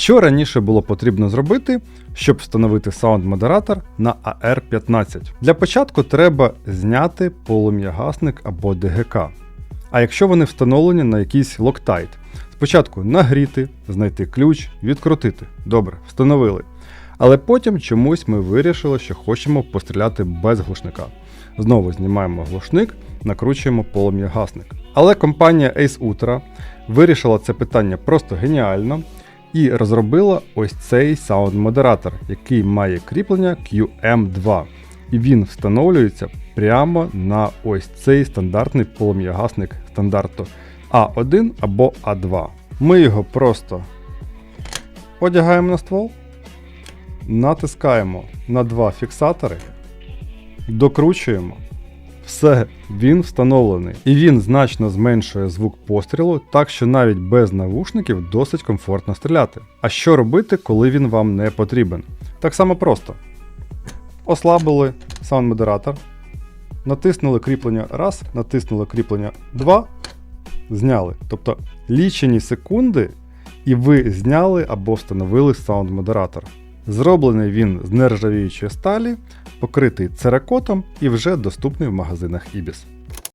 Що раніше було потрібно зробити, щоб встановити саунд-модератор на AR15? Для початку треба зняти полум'ягасник або ДГК. А якщо вони встановлені на якийсь Loctite, спочатку нагріти, знайти ключ, відкрутити. Добре, встановили. Але потім чомусь ми вирішили, що хочемо постріляти без глушника. Знову знімаємо глушник, накручуємо полум'ягасник. Але компанія Ace Ultra вирішила це питання просто геніально і розробила ось цей саунд-модератор, який має кріплення QM2. І він встановлюється прямо на ось цей стандартний полум'ягасник стандарту А1 або А2. Ми його просто одягаємо на ствол, натискаємо на два фіксатори, докручуємо. Все, він встановлений. І він значно зменшує звук пострілу, так що навіть без навушників досить комфортно стріляти. А що робити, коли він вам не потрібен? Так само просто. Ослабили саунд-модератор, натиснули кріплення раз, натиснули кріплення 2, зняли. Тобто лічені секунди, і ви зняли або встановили саунд-модератор. Зроблений він з нержавіючої сталі, покритий церакотом і вже доступний в магазинах Ibis.